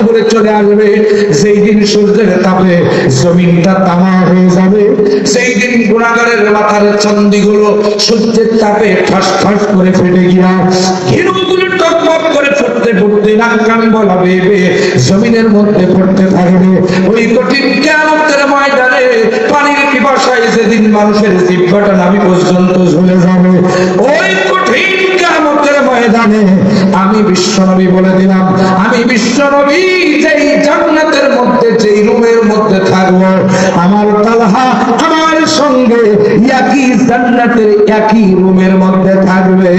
উপরে চলে আসবে। সেই দিন সূর্যের তাপে জমিনটা তামা হয়ে যাবে, সেই দিন গুণাগারের মাথার চন্দিগুলো সূর্যের তাপে ঠাস ঠাস করে ফেটে গিয়া হিরোগুলো টকবক করে ফুটতে ফুটতে নাকান বলা বেবে জমিনের মধ্যে পড়তে থাকবে। ওই কঠিন কেমতের ময়দানে পানির পিপাসায় যেদিন মানুষের জিব্বাটা নাভি পর্যন্ত ঝুলে যাবে, ওই কঠিন কেমতের ময়দানে আমি বিশ্বনবী বলে দিলাম, আমি বিশ্বনবী যেই জান্নাতের মধ্যে, যেই রুমের মধ্যে থাকব, আমার তালহা আমার সঙ্গে একই জান্নাতের একই রুমের মধ্যে থাকবে।